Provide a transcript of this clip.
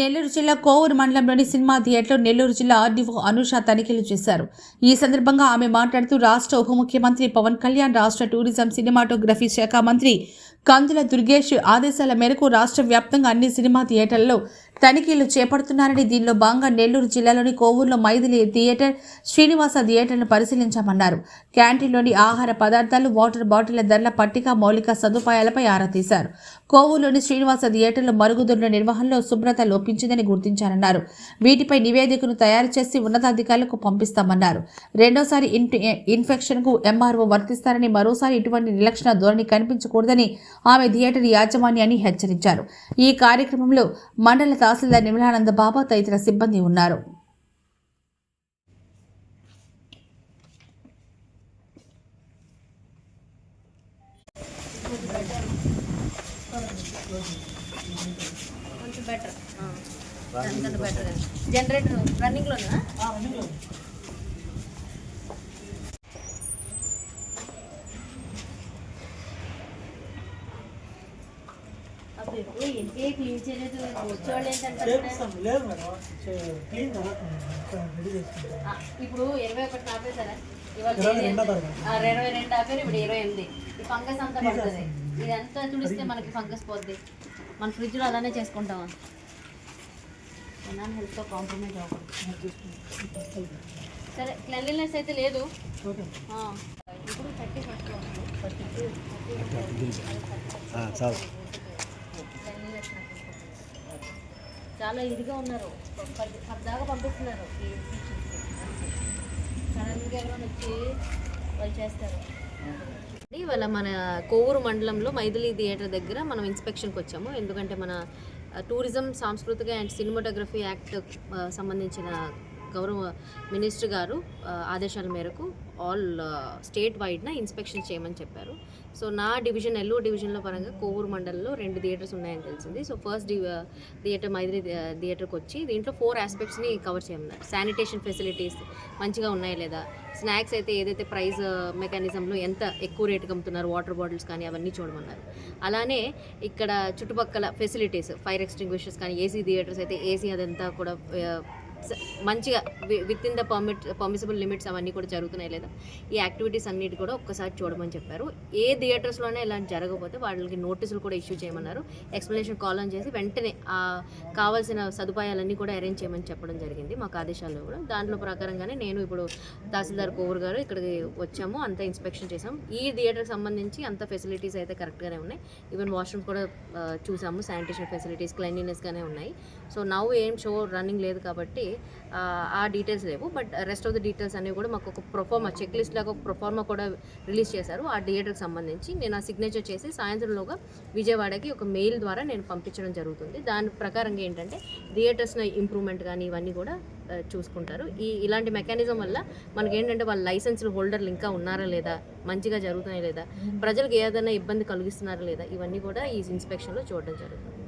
నెల్లూరు జిల్లా కోవూరు మండలంలోని సినిమా థియేటర్లో నెల్లూరు జిల్లా ఆర్డీఓ అనుష తనిఖీలు చేశారు. ఈ సందర్భంగా ఆమె మాట్లాడుతూ రాష్ట్ర ఉప ముఖ్యమంత్రి పవన్ కళ్యాణ్ రాష్ట్ర టూరిజం సినిమాటోగ్రఫీ శాఖ మంత్రి కందుల దుర్గేష్ ఆదేశాల మేరకు రాష్ట్ర వ్యాప్తంగా అన్ని సినిమా థియేటర్లలో తనిఖీలు చేపడుతున్నారని దీనిలో భాగంగా నెల్లూరు జిల్లాలోని కోవూరులో మైథిలి థియేటర్ శ్రీనివాస థియేటర్ను పరిశీలించామన్నారు. క్యాంటీన్లోని ఆహార పదార్థాలు వాటర్ బాటిళ్ళ ధరల పట్టిక మౌలిక సదుపాయాలపై ఆరా తీశారు. కోవూరులోని శ్రీనివాస థియేటర్లో మరుగుదొడ్ల నిర్వహణలో శుభ్రత లోపించిందని గుర్తించారన్నారు. వీటిపై నివేదికను తయారు చేసి ఉన్నతాధికారులకు పంపిస్తామన్నారు. రెండోసారి ఇన్- ఇన్ఫెక్షన్కు ఎంఆర్ఓ వర్తిస్తారని మరోసారి ఇటువంటి నిర్లక్షణ ధోరణి కనిపించకూడదని ఆమె థియేటర్ యాజమాన్యాన్ని హెచ్చరించారు. ఈ కార్యక్రమంలో మండల తహసీల్దార్ నిర్మలానంద బాబా తదితర సిబ్బంది ఉన్నారు. జనరేటర్ రన్నింగ్లోనా ఎంపీ క్లీన్ చేయలేదు వచ్చేవాళ్ళు ఆ, ఇప్పుడు ఇరవై ఒకటి ఆపేసారా ఇవాళ ఇరవై రెండో ఎంత? ఆపారు ఇప్పుడు ఇరవై ఎనిమిది. ఈ ఫంగస్ అంతా పడుతుంది. ఇదంతా తుడిస్తే మనకి ఫంగస్ పోద్ది. మన ఫ్రిడ్జ్లో అలానే చేసుకుంటామా జనాన్ని హెల్త్తో కాంప్రమైజ్ అవ్వకూడదు. సరే క్లెన్లీనెస్ అయితే లేదు. ఓకే. ఆ, ఇప్పుడు థర్టీ ఫస్ట్ థర్టీ చాలు. చాలా ఇదిగా ఉన్నారు. పది పద్దాకా పంపిస్తున్నారు సడన్గా ఎవరైనా వచ్చి వాళ్ళు చేస్తారు. ఇవాళ మన కోవూరు మండలంలో మైథిలి థియేటర్ దగ్గర మనం ఇన్స్పెక్షన్కి వచ్చాము. ఎందుకంటే మన టూరిజం సాంస్కృతిక అండ్ సినిమాటోగ్రఫీ యాక్ట్ సంబంధించిన గౌరవ మినిస్టర్ గారు ఆదేశాల మేరకు ఆల్ స్టేట్ వైడ్న ఇన్స్పెక్షన్ చేయమని చెప్పారు. సో నా డివిజన్ ఎల్లో డివిజన్లో పరంగా కోవూరు మండలంలో రెండు థియేటర్స్ ఉన్నాయని తెలిసింది. So first the theatre Maithri థియేటర్కి వచ్చి దీంట్లో ఫోర్ ఆస్పెక్ట్స్ని కవర్ చేయమన్నారు. శానిటేషన్ ఫెసిలిటీస్ మంచిగా ఉన్నాయా లేదా? స్నాక్స్ అయితే ఏదైతే ప్రైస్ మెకానిజంలో ఎంత ఎక్కువ రేటుకి అమ్ముతున్నారు? వాటర్ బాటిల్స్ కానీ అవన్నీ చూడమన్నారు. అలానే ఇక్కడ చుట్టుపక్కల ఫెసిలిటీస్ ఫైర్ ఎక్స్టింగ్విషర్స్ కానీ ఏసీ థియేటర్స్ అయితే ఏసీ అదంతా కూడా మంచిగా with in the permit permissible limits అవన్నీ కూడా జరుగుతున్నాయి లేదా? ఈ యాక్టివిటీస్ అన్నిటి కూడా ఒక్కసారి చూడమని చెప్పారు. ఏ థియేటర్స్లోనే ఇలా జరగకపోతే వాళ్ళకి నోటీసులు కూడా ఇష్యూ చేయమన్నారు. ఎక్స్ప్లెనేషన్ కాల్ ఆన్ చేసి వెంటనే ఆ కావాల్సిన సదుపాయాలన్నీ కూడా అరేంజ్ చేయమని చెప్పడం జరిగింది మాకు ఆదేశాల్లో కూడా. దాంట్లో ప్రకారంగానే నేను ఇప్పుడు తహసీల్దార్ కోవూర్ గారు ఇక్కడికి వచ్చాము అంతా ఇన్స్పెక్షన్ చేసాము ఈ థియేటర్కి సంబంధించి అంత ఫెసిలిటీస్ అయితే కరెక్ట్గానే ఉన్నాయి. ఈవెన్ వాష్రూమ్స్ కూడా చూసాము. శానిటేషన్ ఫెసిలిటీస్ క్లెన్లీనెస్గానే ఉన్నాయి. సో నవ్వు ఏం షో రన్నింగ్ లేదు కాబట్టి ఆ, డీటెయిల్స్ లేవు. But rest of the details అనేవి కూడా మాకు ఒక ప్రొఫార్మా చెక్ లిస్ట్ లాగా ఒక ప్రొఫార్మా కూడా రిలీజ్ చేశారు. ఆ థియేటర్కి సంబంధించి నేను ఆ సిగ్నేచర్ చేసి సాయంత్రంలోగా విజయవాడకి ఒక మెయిల్ ద్వారా నేను పంపించడం జరుగుతుంది. దాని ప్రకారంగా ఏంటంటే థియేటర్స్లో ఇంప్రూవ్మెంట్ కానీ ఇవన్నీ కూడా చూసుకుంటారు. ఈ ఇలాంటి మెకానిజం వల్ల మనకి ఏంటంటే వాళ్ళ లైసెన్స్లు హోల్డర్లు ఇంకా ఉన్నారా లేదా? మంచిగా జరుగుతున్నాయి లేదా? ప్రజలకు ఏదైనా ఇబ్బంది కలిగిస్తున్నారా లేదా? ఇవన్నీ కూడా ఈ ఇన్స్పెక్షన్లో చూడడం జరుగుతుంది.